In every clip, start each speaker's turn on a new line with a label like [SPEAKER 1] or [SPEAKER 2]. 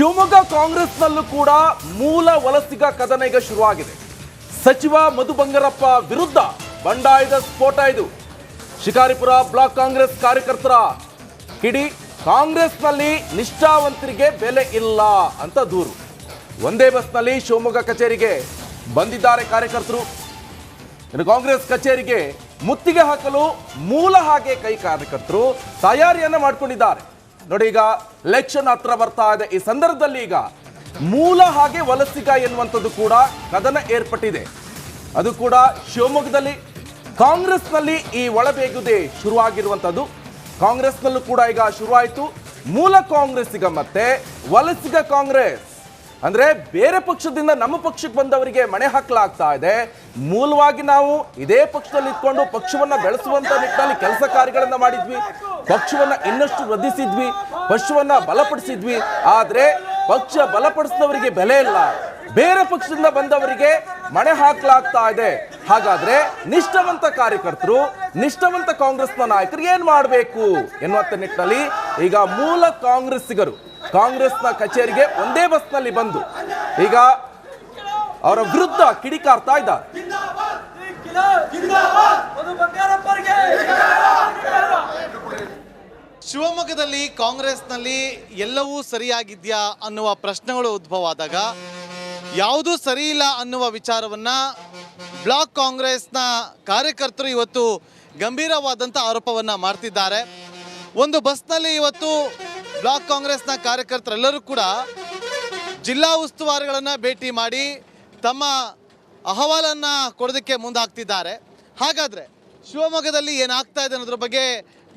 [SPEAKER 1] ಶಿವಮೊಗ್ಗ ಕಾಂಗ್ರೆಸ್ನಲ್ಲೂ ಕೂಡ ಮೂಲ ವಲಸಿಗ ಕದನ ಈಗ ಶುರುವಾಗಿದೆ. ಸಚಿವ ಮಧು ಬಂಗಾರಪ್ಪ ವಿರುದ್ಧ ಬಂಡಾಯದ ಸ್ಫೋಟ ಇದು. ಶಿಕಾರಿಪುರ ಬ್ಲಾಕ್ ಕಾಂಗ್ರೆಸ್ ಕಾರ್ಯಕರ್ತರ ಕಿಡಿ, ಕಾಂಗ್ರೆಸ್ನಲ್ಲಿ ನಿಷ್ಠಾವಂತರಿಗೆ ಬೆಲೆ ಇಲ್ಲ ಅಂತ ದೂರು. ಒಂದೇ ಬಸ್ನಲ್ಲಿ ಶಿವಮೊಗ್ಗ ಕಚೇರಿಗೆ ಬಂದಿದ್ದಾರೆ ಕಾರ್ಯಕರ್ತರು. ಇನ್ನು ಕಾಂಗ್ರೆಸ್ ಕಚೇರಿಗೆ ಮುತ್ತಿಗೆ ಹಾಕಲು ಮೂಲ ಹಾಗೆ ಕೈ ಕಾರ್ಯಕರ್ತರು ತಯಾರಿಯನ್ನ ಮಾಡ್ಕೊಂಡಿದ್ದಾರೆ. ನೋಡಿ ಈಗ ಎಲೆಕ್ಷನ್ ಹತ್ರ ಬರ್ತಾ ಇದೆ. ಈ ಸಂದರ್ಭದಲ್ಲಿ ಈಗ ಮೂಲ ಹಾಗೆ ವಲಸಿಗ ಎನ್ನುವಂಥದ್ದು ಕೂಡ ಕದನ ಏರ್ಪಟ್ಟಿದೆ. ಅದು ಕೂಡ ಶಿವಮೊಗ್ಗದಲ್ಲಿ ಕಾಂಗ್ರೆಸ್ನಲ್ಲಿ ಈ ಒಳಬೇಗುದೆ ಶುರುವಾಗಿರುವಂಥದ್ದು. ಕಾಂಗ್ರೆಸ್ನಲ್ಲೂ ಕೂಡ ಈಗ ಶುರುವಾಯಿತು. ಮೂಲ ಕಾಂಗ್ರೆಸ್ಸಿಗ ಮತ್ತೆ, ವಲಸಿಗ ಕಾಂಗ್ರೆಸ್. ಅಂದ್ರೆ ಬೇರೆ ಪಕ್ಷದಿಂದ ನಮ್ಮ ಪಕ್ಷಕ್ಕೆ ಬಂದವರಿಗೆ ಮಣೆ ಹಾಕಲಾಗ್ತಾ ಇದೆ. ಮೂಲವಾಗಿ ನಾವು ಇದೇ ಪಕ್ಷದಲ್ಲಿ ಇಟ್ಕೊಂಡು ಪಕ್ಷವನ್ನ ಬೆಳೆಸುವಂತ ನಿಟ್ಟಿನಲ್ಲಿ ಕೆಲಸ ಕಾರ್ಯಗಳನ್ನ ಮಾಡಿದ್ವಿ. ಪಕ್ಷವನ್ನ ಇನ್ನಷ್ಟು ವೃದ್ಧಿಸಿದ್ವಿ. ಪಕ್ಷವನ್ನ ಬಲಪಡಿಸಿದ್ವಿ. ಆದ್ರೆ ಪಕ್ಷ ಬಲಪಡಿಸಿದವರಿಗೆ ಬೆಲೆ ಇಲ್ಲ. ಬೇರೆ ಪಕ್ಷದಿಂದ ಬಂದವರಿಗೆ ಮಣೆ ಹಾಕಲಾಗ್ತಾ ಇದೆ. ಹಾಗಾದ್ರೆ ನಿಷ್ಠಾವಂತ ಕಾರ್ಯಕರ್ತರು, ನಿಷ್ಠಾವಂತ ಕಾಂಗ್ರೆಸ್ನ ನಾಯಕರು ಏನ್ ಮಾಡಬೇಕು ಎನ್ನುವಂತ ನಿಟ್ಟಿನಲ್ಲಿ ಈಗ ಮೂಲ ಕಾಂಗ್ರೆಸ್ಸಿಗರು ಕಾಂಗ್ರೆಸ್ನ ಕಚೇರಿಗೆ ಒಂದೇ ಬಸ್ನಲ್ಲಿ ಬಂದು ಈಗ ಅವರ ವಿರುದ್ಧ ಕಿಡಿಕಾರ್ತಾ ಇದ್ದಾರೆ.
[SPEAKER 2] ಶಿವಮೊಗ್ಗದಲ್ಲಿ ಕಾಂಗ್ರೆಸ್ನಲ್ಲಿ ಎಲ್ಲವೂ ಸರಿಯಾಗಿದ್ಯಾ ಅನ್ನುವ ಪ್ರಶ್ನೆಗಳು ಉದ್ಭವ ಆದಾಗ ಯಾವುದೂ ಸರಿ ಇಲ್ಲ ಅನ್ನುವ ವಿಚಾರವನ್ನ ಬ್ಲಾಕ್ ಕಾಂಗ್ರೆಸ್ನ ಕಾರ್ಯಕರ್ತರು ಇವತ್ತು ಗಂಭೀರವಾದಂಥ ಆರೋಪವನ್ನ ಮಾಡ್ತಿದ್ದಾರೆ. ಒಂದು ಬಸ್ನಲ್ಲಿ ಇವತ್ತು ಬ್ಲಾಕ್ ಕಾಂಗ್ರೆಸ್ನ ಕಾರ್ಯಕರ್ತರೆಲ್ಲರೂ ಕೂಡ ಜಿಲ್ಲಾ ಉಸ್ತುವಾರಿಗಳನ್ನು ಭೇಟಿ ಮಾಡಿ ತಮ್ಮ ಅಹವಾಲನ್ನು ಕೊಡೋದಕ್ಕೆ ಮುಂದಾಗ್ತಿದ್ದಾರೆ. ಹಾಗಾದರೆ ಶಿವಮೊಗ್ಗದಲ್ಲಿ ಏನಾಗ್ತಾ ಇದೆ ಅನ್ನೋದ್ರ ಬಗ್ಗೆ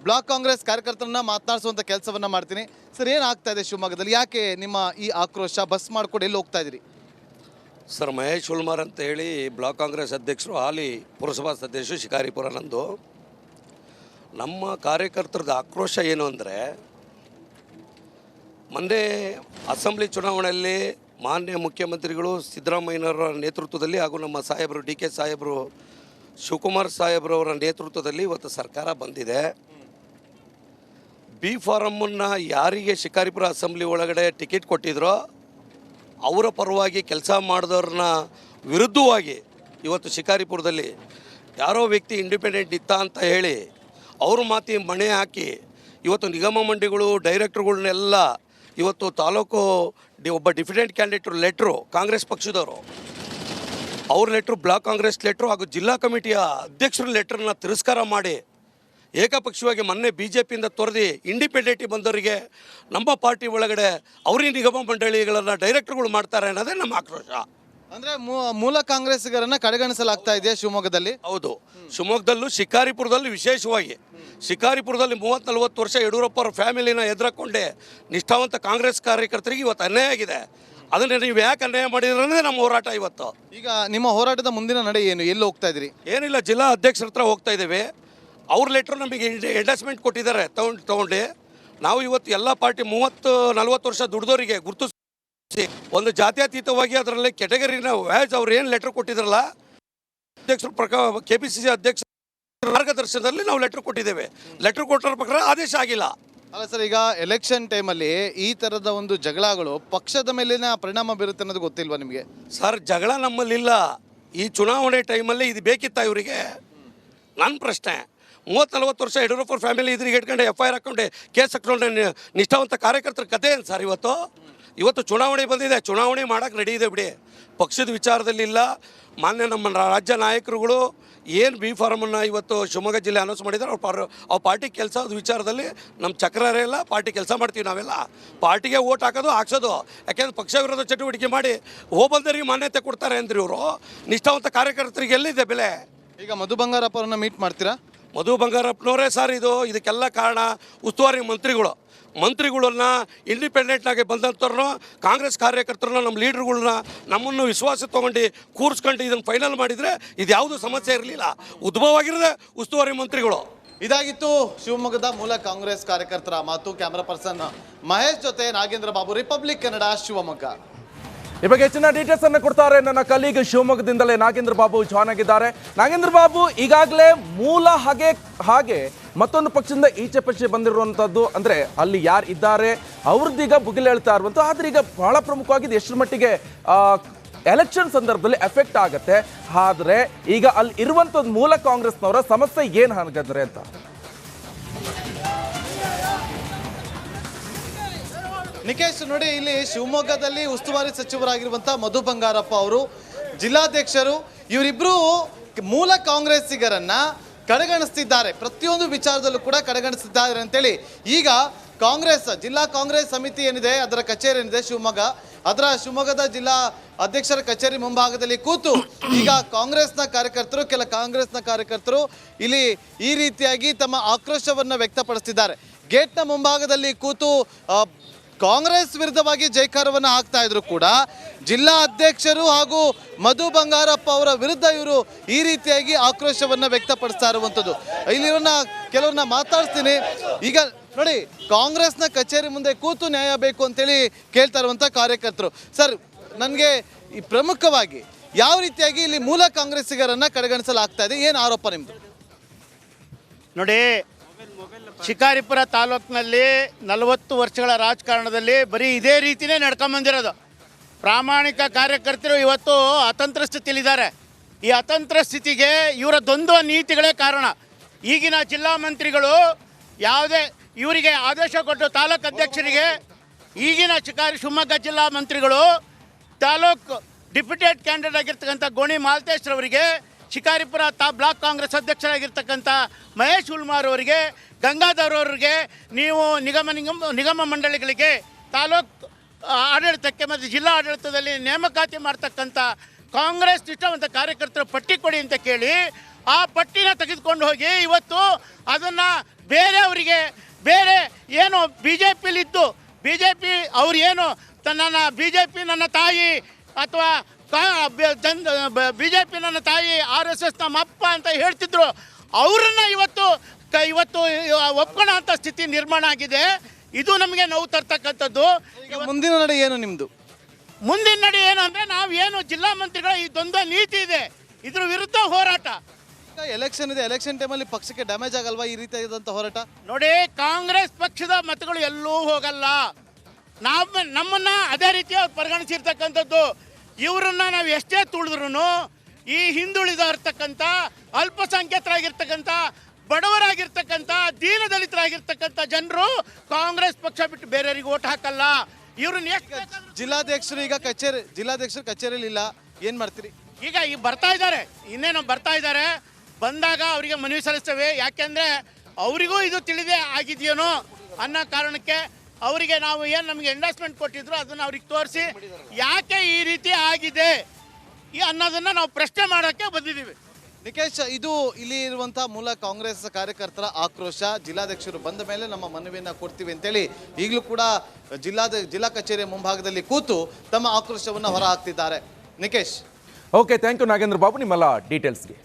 [SPEAKER 2] ಬ್ಲಾಕ್ ಕಾಂಗ್ರೆಸ್ ಕಾರ್ಯಕರ್ತರನ್ನ ಮಾತನಾಡಿಸುವಂಥ ಕೆಲಸವನ್ನು ಮಾಡ್ತೀನಿ. ಸರ್, ಏನಾಗ್ತಾ ಇದೆ ಶಿವಮೊಗ್ಗದಲ್ಲಿ? ಯಾಕೆ ನಿಮ್ಮ ಈ ಆಕ್ರೋಶ ಬಸ್ ಮಾಡ್ಕೊಂಡು ಎಲ್ಲಿ ಹೋಗ್ತಾ ಇದ್ದೀರಿ?
[SPEAKER 3] ಸರ್, ಮಹೇಶ್ ಹುಲ್ಮಾರ್ ಅಂತ ಹೇಳಿ ಬ್ಲಾಕ್ ಕಾಂಗ್ರೆಸ್ ಅಧ್ಯಕ್ಷರು, ಹಾಲಿ ಪುರಸಭಾ ಸದಸ್ಯರು, ಶಿಕಾರಿಪುರ ನಂದು. ನಮ್ಮ ಕಾರ್ಯಕರ್ತರದ ಆಕ್ರೋಶ ಏನು ಅಂದರೆ ಮೊನ್ನೆ ಅಸೆಂಬ್ಲಿ ಚುನಾವಣೆಯಲ್ಲಿ ಮಾನ್ಯ ಮುಖ್ಯಮಂತ್ರಿಗಳು ಸಿದ್ದರಾಮಯ್ಯನವರ ನೇತೃತ್ವದಲ್ಲಿ ಹಾಗೂ ನಮ್ಮ ಸಾಹೇಬರು ಡಿ ಕೆ ಸಾಹೇಬರು ಶಿವಕುಮಾರ್ ಸಾಹೇಬ್ರವರ ನೇತೃತ್ವದಲ್ಲಿ ಇವತ್ತು ಸರ್ಕಾರ ಬಂದಿದೆ. ಬಿ ಫಾರಮನ್ನು ಯಾರಿಗೆ ಶಿಕಾರಿಪುರ ಅಸೆಂಬ್ಲಿ ಒಳಗಡೆ ಟಿಕೆಟ್ ಕೊಟ್ಟಿದ್ರೋ ಅವರ ಪರವಾಗಿ ಕೆಲಸ ಮಾಡಿದವ್ರನ್ನ ವಿರುದ್ಧವಾಗಿ ಇವತ್ತು ಶಿಕಾರಿಪುರದಲ್ಲಿ ಯಾರೋ ವ್ಯಕ್ತಿ ಇಂಡಿಪೆಂಡೆಂಟ್ ಇತ್ತ ಅಂತ ಹೇಳಿ ಅವ್ರ ಮಾತಿ ಮಣೆ ಹಾಕಿ ಇವತ್ತು ನಿಗಮ ಮಂಡಿಗಳು ಡೈರೆಕ್ಟರ್ಗಳನ್ನೆಲ್ಲ ಇವತ್ತು ತಾಲೂಕು ಡಿ ಒಬ್ಬ ಡಿಫಿಡೆಂಟ್ ಕ್ಯಾಂಡಿಡೇಟ್ರು ಲೆಟ್ರು ಕಾಂಗ್ರೆಸ್ ಪಕ್ಷದವರು. ಅವ್ರ ಲೆಟ್ರು ಬ್ಲಾಕ್ ಕಾಂಗ್ರೆಸ್ ಲೆಟ್ರು ಹಾಗೂ ಜಿಲ್ಲಾ ಕಮಿಟಿಯ ಅಧ್ಯಕ್ಷರ ಲೆಟ್ರನ್ನ ತಿರಸ್ಕಾರ ಮಾಡಿ ಏಕಪಕ್ಷವಾಗಿ ಮೊನ್ನೆ ಬಿ ಜೆ ಪಿಯಿಂದ ತೊರೆದು ಇಂಡಿಪೆಂಡೆಂಟಿ ಬಂದವರಿಗೆ ನಮ್ಮ ಪಾರ್ಟಿ ಒಳಗಡೆ ಅವರಿ ನಿಗಮ ಮಂಡಳಿಗಳನ್ನು ಡೈರೆಕ್ಟರ್ಗಳು ಮಾಡ್ತಾರೆ ಅನ್ನೋದೇ ನಮ್ಮ ಆಕ್ರೋಶ.
[SPEAKER 2] ಅಂದರೆ ಮೂಲ ಕಾಂಗ್ರೆಸ್ಗರನ್ನು ಕಡೆಗಣಿಸಲಾಗ್ತಾ ಇದೆಯಾ ಶಿವಮೊಗ್ಗದಲ್ಲಿ?
[SPEAKER 3] ಹೌದು. ಶಿವಮೊಗ್ಗದಲ್ಲೂ ಶಿಕಾರಿಪುರದಲ್ಲೂ ವಿಶೇಷವಾಗಿ ಶಿಕಾರಿಪುರದಲ್ಲಿ ಮೂವತ್ತು ನಲ್ವತ್ತು ವರ್ಷ ಯಡಿಯೂರಪ್ಪ ಅವ್ರ ಫ್ಯಾಮಿಲಿನ ಎದುರಕೊಂಡೆ ನಿಷ್ಠಾವಂತ ಕಾಂಗ್ರೆಸ್ ಕಾರ್ಯಕರ್ತರಿಗೆ ಇವತ್ತು ಅನ್ಯಾಯ ಆಗಿದೆ. ಅದನ್ನು ನೀವು ಯಾಕೆ ಅನ್ಯಾಯ ಮಾಡಿದ್ರೆ ನಮ್ಮ ಹೋರಾಟ ಇವತ್ತು.
[SPEAKER 2] ಈಗ ನಿಮ್ಮ ಹೋರಾಟದ ಮುಂದಿನ ನಡೆ ಏನು? ಎಲ್ಲಿ ಹೋಗ್ತಾ ಇದ್ರಿ?
[SPEAKER 3] ಏನಿಲ್ಲ ಜಿಲ್ಲಾ ಅಧ್ಯಕ್ಷರ ಹತ್ರ ಹೋಗ್ತಾ ಇದ್ದೇವೆ. ಅವ್ರ ಲೆಟ್ರ್ ನಮಗೆ ಎಂಡಸ್ಮೆಂಟ್ ಕೊಟ್ಟಿದ್ದಾರೆ ತಗೊಂಡು ತಗೊಂಡು. ನಾವು ಇವತ್ತು ಎಲ್ಲ ಪಾರ್ಟಿ ಮೂವತ್ತು ನಲ್ವತ್ತು ವರ್ಷ ದುಡ್ದವರಿಗೆ ಗುರುತಿಸಿ ಒಂದು ಜಾತ್ಯತೀತವಾಗಿ ಅದರಲ್ಲಿ ಕೆಟಗರಿನ ವ್ಯಾಜ್ ಅವ್ರು ಏನು ಲೆಟ್ರ್ ಕೊಟ್ಟಿದ್ರಲ್ಲ ಅಧ್ಯಕ್ಷರು ಪ್ರಕಾರ ಕೆ ಪಿ ಸಿ ಸಿ ಅಧ್ಯಕ್ಷ ಮಾರ್ಗದರ್ಶನದಲ್ಲಿ ನಾವು ಲೆಟರ್ ಕೊಟ್ಟಿದ್ದೇವೆ. ಲೆಟರ್ ಕೊಟ್ಟರ ಪ್ರಕಾರ ಆದೇಶ ಆಗಿಲ್ಲ.
[SPEAKER 2] ಅಲ್ಲ ಸರ್ ಈಗ ಎಲೆಕ್ಷನ್ ಟೈಮಲ್ಲಿ ಈ ಥರದ ಒಂದು ಜಗಳಗಳು ಪಕ್ಷದ ಮೇಲಿನ ಪರಿಣಾಮ ಬೀರುತ್ತೆ ಅನ್ನೋದು ಗೊತ್ತಿಲ್ವಾ ನಿಮಗೆ?
[SPEAKER 3] ಸರ್ ಜಗಳ ನಮ್ಮಲ್ಲಿಲ್ಲ ಈ ಚುನಾವಣೆ ಟೈಮಲ್ಲಿ ಇದು ಬೇಕಿತ್ತ ಇವರಿಗೆ? ನನ್ನ ಪ್ರಶ್ನೆ ಮೂವತ್ತು ನಲ್ವತ್ತು ವರ್ಷ ಯಡಿಯೂರಪ್ಪ ಫ್ಯಾಮಿಲಿ ಇದ್ರಿಗೆ ಇಟ್ಕೊಂಡು ಎಫ್ ಐ ಆರ್ ಹಾಕೊಂಡೆ ಕೇಸ್ ಹಾಕೊಂಡು ನಿಷ್ಠಾವಂತ ಕಾರ್ಯಕರ್ತರ ಕತೆ ಏನು ಸರ್ ಇವತ್ತು? ಇವತ್ತು ಚುನಾವಣೆ ಬಂದಿದೆ ಚುನಾವಣೆ ಮಾಡೋಕೆ ನಡೆಯಿದೆ ಬಿಡಿ. ಪಕ್ಷದ ವಿಚಾರದಲ್ಲಿಲ್ಲ ಮಾನ್ಯ ನಮ್ಮ ರಾಜ್ಯ ನಾಯಕರುಗಳು ಏನು ಬಿ ಫಾರಮನ್ನು ಇವತ್ತು ಶಿವಮೊಗ್ಗ ಜಿಲ್ಲೆ ಅನೌನ್ಸ್ ಮಾಡಿದ್ದಾರೆ ಅವ್ರು ಪಾರ್ ಅವ್ರ ಪಾರ್ಟಿ ಕೆಲಸ ವಿಚಾರದಲ್ಲಿ ನಮ್ಮ ಚಕ್ರರೇ ಇಲ್ಲ, ಪಾರ್ಟಿ ಕೆಲಸ ಮಾಡ್ತೀವಿ ನಾವೆಲ್ಲ. ಪಾರ್ಟಿಗೆ ಓಟ್ ಹಾಕೋದು, ಹಾಕ್ಸೋದು. ಯಾಕೆಂದ್ರೆ ಪಕ್ಷ ವಿರೋಧ ಚಟುವಟಿಕೆ ಮಾಡಿ ಹೋಬಂದರಿಗೆ ಮಾನ್ಯತೆ ಕೊಡ್ತಾರೆ ಅಂದ್ರಿ ಇವರು. ನಿಷ್ಠಾವಂತ ಕಾರ್ಯಕರ್ತರಿಗೆ ಎಲ್ಲಿದೆ ಬೆಲೆ?
[SPEAKER 2] ಈಗ ಮಧು ಬಂಗಾರಪ್ಪ ಅವ್ರನ್ನ ಮೀಟ್ ಮಾಡ್ತೀರಾ?
[SPEAKER 3] ಮಧು ಬಂಗಾರಪ್ಪನವರೇ ಸರ್ ಇದು. ಇದಕ್ಕೆಲ್ಲ ಕಾರಣ ಉಸ್ತುವಾರಿ ಮಂತ್ರಿಗಳು. ಮಂತ್ರಿಗಳನ್ನ ಇಂಡಿಪೆಂಡೆಂಟ್ನಾಗೆ ಬಂದಂಥವ್ರನ್ನ, ಕಾಂಗ್ರೆಸ್ ಕಾರ್ಯಕರ್ತರನ್ನ, ನಮ್ಮ ಲೀಡರ್ಗಳನ್ನ ನಮ್ಮನ್ನು ವಿಶ್ವಾಸ ತೊಗೊಂಡು ಕೂರಿಸ್ಕೊಂಡು ಇದನ್ನು ಫೈನಲ್ ಮಾಡಿದರೆ ಇದು ಯಾವುದೂ ಸಮಸ್ಯೆ ಇರಲಿಲ್ಲ. ಉದ್ಭವ ಆಗಿರೋದೇ ಉಸ್ತುವಾರಿ ಮಂತ್ರಿಗಳು.
[SPEAKER 2] ಇದಾಗಿತ್ತು ಶಿವಮೊಗ್ಗದ ಮೂಲ ಕಾಂಗ್ರೆಸ್ ಕಾರ್ಯಕರ್ತರ ಮಾತು. ಕ್ಯಾಮರಾ ಪರ್ಸನ್ ಮಹೇಶ್ ಜೊತೆ ನಾಗೇಂದ್ರ ಬಾಬು, ರಿಪಬ್ಲಿಕ್ ಕನ್ನಡ ಶಿವಮೊಗ್ಗ.
[SPEAKER 1] ಈ ಬಗ್ಗೆ ಹೆಚ್ಚಿನ ಡೀಟೇಲ್ಸ್ ಅನ್ನು ಕೊಡ್ತಾರೆ ನನ್ನ ಕಲೀಗ್ ಶಿವಮೊಗ್ಗದಿಂದಲೇ ನಾಗೇಂದ್ರ ಬಾಬು ಜಾಯ್ನ್ ಆಗಿದ್ದಾರೆ ನಾಗೇಂದ್ರ ಬಾಬು, ಈಗಾಗಲೇ ಮೂಲ ಹಾಗೆ ಹಾಗೆ ಮತ್ತೊಂದು ಪಕ್ಷದಿಂದ ಈಚೆ ಪಕ್ಷ ಬಂದಿರುವಂತದ್ದು ಅಂದ್ರೆ ಅಲ್ಲಿ ಯಾರು ಇದ್ದಾರೆ ಅವ್ರದ್ದೀಗ ಬುಗಿಲೇಳ್ತಾ ಇರುವಂತ ಆದ್ರೆ ಈಗ ಬಹಳ ಪ್ರಮುಖವಾಗಿ ಇದು ಎಷ್ಟರ ಮಟ್ಟಿಗೆ ಎಲೆಕ್ಷನ್ ಸಂದರ್ಭದಲ್ಲಿ ಎಫೆಕ್ಟ್ ಆಗುತ್ತೆ. ಆದರೆ ಈಗ ಅಲ್ಲಿ ಇರುವಂಥದ್ದು ಮೂಲ ಕಾಂಗ್ರೆಸ್ನವರ ಸಮಸ್ಯೆ ಏನು ಹಾಗಾದ್ರೆ ಅಂತ?
[SPEAKER 2] ನಿಕೇಶ್, ನೋಡಿ, ಇಲ್ಲಿ ಶಿವಮೊಗ್ಗದಲ್ಲಿ ಉಸ್ತುವಾರಿ ಸಚಿವರಾಗಿರುವಂತಹ ಮಧು ಬಂಗಾರಪ್ಪ ಅವರು, ಜಿಲ್ಲಾಧ್ಯಕ್ಷರು, ಇವರಿಬ್ರು ಮೂಲ ಕಾಂಗ್ರೆಸ್ಸಿಗರನ್ನ ಕಡೆಗಣಿಸ್ತಿದ್ದಾರೆ. ಪ್ರತಿಯೊಂದು ವಿಚಾರದಲ್ಲೂ ಕೂಡ ಕಡೆಗಣಿಸ್ತಿದ್ದಾರೆ ಅಂತೇಳಿ. ಈಗ ಕಾಂಗ್ರೆಸ್, ಜಿಲ್ಲಾ ಕಾಂಗ್ರೆಸ್ ಸಮಿತಿ ಏನಿದೆ, ಅದರ ಕಚೇರಿ ಏನಿದೆ, ಶಿವಮೊಗ್ಗ. ಅದರ ಶಿವಮೊಗ್ಗದ ಜಿಲ್ಲಾ ಅಧ್ಯಕ್ಷರ ಕಚೇರಿ ಮುಂಭಾಗದಲ್ಲಿ ಕೂತು ಈಗ ಕಾಂಗ್ರೆಸ್ನ ಕಾರ್ಯಕರ್ತರು, ಕೆಲ ಕಾಂಗ್ರೆಸ್ನ ಕಾರ್ಯಕರ್ತರು ಇಲ್ಲಿ ಈ ರೀತಿಯಾಗಿ ತಮ್ಮ ಆಕ್ರೋಶವನ್ನು ವ್ಯಕ್ತಪಡಿಸ್ತಿದ್ದಾರೆ. ಗೇಟ್ನ ಮುಂಭಾಗದಲ್ಲಿ ಕೂತು ಕಾಂಗ್ರೆಸ್ ವಿರುದ್ಧವಾಗಿ ಜೈಕಾರವನ್ನು ಹಾಕ್ತಾ ಇದ್ರು ಕೂಡ ಜಿಲ್ಲಾ ಅಧ್ಯಕ್ಷರು ಹಾಗೂ ಮಧು ಬಂಗಾರಪ್ಪ ಅವರ ವಿರುದ್ಧ ಇವರು ಈ ರೀತಿಯಾಗಿ ಆಕ್ರೋಶವನ್ನು ವ್ಯಕ್ತಪಡಿಸ್ತಾ ಇರುವಂಥದ್ದು. ಇಲ್ಲಿರೋನ ಕೆಲವ್ರನ್ನ ಮಾತಾಡ್ತೀನಿ ಈಗ ನೋಡಿ, ಕಾಂಗ್ರೆಸ್ನ ಕಚೇರಿ ಮುಂದೆ ಕೂತು ನ್ಯಾಯ ಬೇಕು ಅಂತೇಳಿ ಕೇಳ್ತಾ ಇರುವಂಥ ಕಾರ್ಯಕರ್ತರು. ಸರ್, ನನಗೆ ಈ ಪ್ರಮುಖವಾಗಿ ಯಾವ ರೀತಿಯಾಗಿ ಇಲ್ಲಿ ಮೂಲ ಕಾಂಗ್ರೆಸ್ಸಿಗರನ್ನು ಕಡೆಗಣಿಸಲಾಗ್ತಾ ಇದೆ? ಏನು ಆರೋಪ ನಿಮ್ಮದು
[SPEAKER 4] ನೋಡಿ ಶಿಕಾರಿಪುರ ತಾಲೂಕಿನಲ್ಲಿ ನಲವತ್ತು ವರ್ಷಗಳ ರಾಜಕಾರಣದಲ್ಲಿ ಬರೀ ಇದೇ ರೀತಿನೇ ನಡ್ಕೊಂಬಂದಿರೋದು. ಪ್ರಾಮಾಣಿಕ ಕಾರ್ಯಕರ್ತರು ಇವತ್ತು ಅತಂತ್ರ ಸ್ಥಿತಿಯಲ್ಲಿದ್ದಾರೆ. ಈ ಅತಂತ್ರ ಸ್ಥಿತಿಗೆ ಇವರ ದ್ವಂದ್ವ ನೀತಿಗಳೇ ಕಾರಣ. ಈಗಿನ ಜಿಲ್ಲಾ ಮಂತ್ರಿಗಳು ಯಾವುದೇ ಇವರಿಗೆ ಆದೇಶ ಕೊಟ್ಟು ತಾಲೂಕು ಅಧ್ಯಕ್ಷರಿಗೆ ಈಗಿನ ಶಿಕಾರಿ ಶಿವಮೊಗ್ಗ ಜಿಲ್ಲಾ ಮಂತ್ರಿಗಳು ತಾಲೂಕು ಡಿಪ್ಯೂಟೇಟ್ ಕ್ಯಾಂಡಿಡೇಟ್ ಆಗಿರ್ತಕ್ಕಂಥ ಗೋಣಿ ಮಾಲ್ತೇಶ್ ರವರಿಗೆ ಶಿಕಾರಿಪುರ ತಾ ಬ್ಲಾಕ್ ಕಾಂಗ್ರೆಸ್ ಅಧ್ಯಕ್ಷರಾಗಿರ್ತಕ್ಕಂಥ ಮಹೇಶ್ ಹುಲ್ಮಾರ್ ಅವರಿಗೆ, ಗಂಗಾಧರ್ ಅವರಿಗೆ, ನೀವು ನಿಗಮ ನಿಗಮ ನಿಗಮ ಮಂಡಳಿಗಳಿಗೆ, ತಾಲೂಕು ಆಡಳಿತಕ್ಕೆ ಮತ್ತು ಜಿಲ್ಲಾ ಆಡಳಿತದಲ್ಲಿ ನೇಮಕಾತಿ ಮಾಡ್ತಕ್ಕಂಥ ಕಾಂಗ್ರೆಸ್ ನಿಷ್ಠಾವಂತ ಕಾರ್ಯಕರ್ತರ ಪಟ್ಟಿ ಕೊಡಿ ಅಂತ ಕೇಳಿ, ಆ ಪಟ್ಟಿನ ತೆಗೆದುಕೊಂಡು ಹೋಗಿ ಇವತ್ತು ಅದನ್ನು ಬೇರೆಯವರಿಗೆ ಬೇರೆ ಏನು ಬಿ ಜೆ ಪಿಲಿದ್ದು ಬಿ ಜೆ ಪಿ ಅವ್ರು ಏನು ತನ್ನ ಬಿ ಜೆ ಪಿ ನನ್ನ ತಾಯಿ ಅಥವಾ ಬಿ ಜೆ ಪಿ ನನ್ನ ತಾಯಿ ಆರ್ ಎಸ್ ಎಸ್ ನಮ್ಮ ಅಪ್ಪ ಅಂತ ಹೇಳ್ತಿದ್ರು. ಅವರನ್ನ ಇವತ್ತು ಇವತ್ತು ಒಪ್ಕೊಳ್ಳೋ ಅಂಥ ಸ್ಥಿತಿ ನಿರ್ಮಾಣ ಆಗಿದೆ. ಇದು ನಮಗೆ ನೋವು ತರ್ತಕ್ಕಂಥದ್ದು.
[SPEAKER 2] ಮುಂದಿನ ನಡೆ ಏನು ನಿಮ್ಮದು
[SPEAKER 4] ಮುಂದಿನ ನಡೆ ಏನು ಅಂದರೆ ನಾವು ಏನು ಜಿಲ್ಲಾ ಮಂತ್ರಿಗಳ ಈ ದ್ವಂದ್ವ ನೀತಿ ಇದೆ. ಇದ್ರ ವಿರುದ್ಧ ಹೋರಾಟ.
[SPEAKER 2] ಎಲೆಕ್ಷನ್ ಇದೆ. ಎಲೆಕ್ಷನ್ ಟೈಮಲ್ಲಿ ಪಕ್ಷಕ್ಕೆ ಡ್ಯಾಮೇಜ್ ಆಗಲ್ವಾ ಈ ರೀತಿ ರೀತಿಯಾದಂಥ ಹೋರಾಟ?
[SPEAKER 4] ನೋಡಿ ಕಾಂಗ್ರೆಸ್ ಪಕ್ಷದ ಮತಗಳು ಎಲ್ಲೂ ಹೋಗಲ್ಲ. ನಾವು ನಮ್ಮನ್ನ ಅದೇ ರೀತಿ ಅವ್ರು ಪರಿಗಣಿಸಿರ್ತಕ್ಕಂಥದ್ದು. ಇವರನ್ನ ನಾವು ಎಷ್ಟೇ ತುಳಿದ್ರು ಈ ಹಿಂದುಳಿದ ಇರ್ತಕ್ಕಂಥ ಅಲ್ಪಸಂಖ್ಯಾತರಾಗಿರ್ತಕ್ಕಂಥ ಬಡವರಾಗಿರ್ತಕ್ಕಂಥ ದೀನದಲಿತರಾಗಿರ್ತಕ್ಕಂಥ ಜನರು ಕಾಂಗ್ರೆಸ್ ಪಕ್ಷ ಬಿಟ್ಟು ಬೇರೆಯವರಿಗೆ ಓಟ್ ಹಾಕಲ್ಲ. ಇವ್ರನ್ನ ಎಷ್ಟು
[SPEAKER 2] ಜಿಲ್ಲಾಧ್ಯಕ್ಷರು ಈಗ ಕಚೇರಿ ಜಿಲ್ಲಾಧ್ಯಕ್ಷರು ಕಚೇರಿಯಲ್ಲಿ ಇಲ್ಲ. ಏನ್ ಮಾಡ್ತೀರಿ?
[SPEAKER 4] ಈಗ ಈಗ ಬರ್ತಾ ಇದ್ದಾರೆ. ಇನ್ನೇನು ಬರ್ತಾ ಇದ್ದಾರೆ. ಬಂದಾಗ ಅವರಿಗೆ ಮನವಿ ಸಲ್ಲಿಸ್ತೇವೆ. ಯಾಕೆಂದ್ರೆ ಅವರಿಗೂ ಇದು ತಿಳಿದೇ ಆಗಿದೆಯೇನೋ ಅನ್ನೋ ಕಾರಣಕ್ಕೆ ಅವರಿಗೆ ನಾವು ಏನು ನಮಗೆ ಎಂಡಾಸ್ಮೆಂಟ್ ಕೊಟ್ಟಿದ್ರು ಅದನ್ನು ಅವ್ರಿಗೆ ತೋರಿಸಿ ಯಾಕೆ ಈ ರೀತಿ ಆಗಿದೆ ಈ ಅನ್ನೋದನ್ನ ನಾವು ಪ್ರಶ್ನೆ ಮಾಡೋಕ್ಕೆ ಬಂದಿದ್ದೀವಿ.
[SPEAKER 2] ನಿಕೇಶ್ ಇದು ಇಲ್ಲಿ ಇರುವಂತಹ ಮೂಲ ಕಾಂಗ್ರೆಸ್ ಕಾರ್ಯಕರ್ತರ ಆಕ್ರೋಶ. ಜಿಲ್ಲಾಧ್ಯಕ್ಷರು ಬಂದ ಮೇಲೆ ನಮ್ಮ ಮನವಿಯನ್ನ ಕೊಡ್ತೀವಿ ಅಂತೇಳಿ ಈಗಲೂ ಕೂಡ ಜಿಲ್ಲಾದ ಜಿಲ್ಲಾ ಕಚೇರಿಯ ಮುಂಭಾಗದಲ್ಲಿ ಕೂತು ತಮ್ಮ ಆಕ್ರೋಶವನ್ನು ಹೊರ ಹಾಕ್ತಿದ್ದಾರೆ Nikesh.
[SPEAKER 1] Okay thank you Nagendra Babu. ನಿಮ್ಮೆಲ್ಲ ಡೀಟೇಲ್ಸ್ಗೆ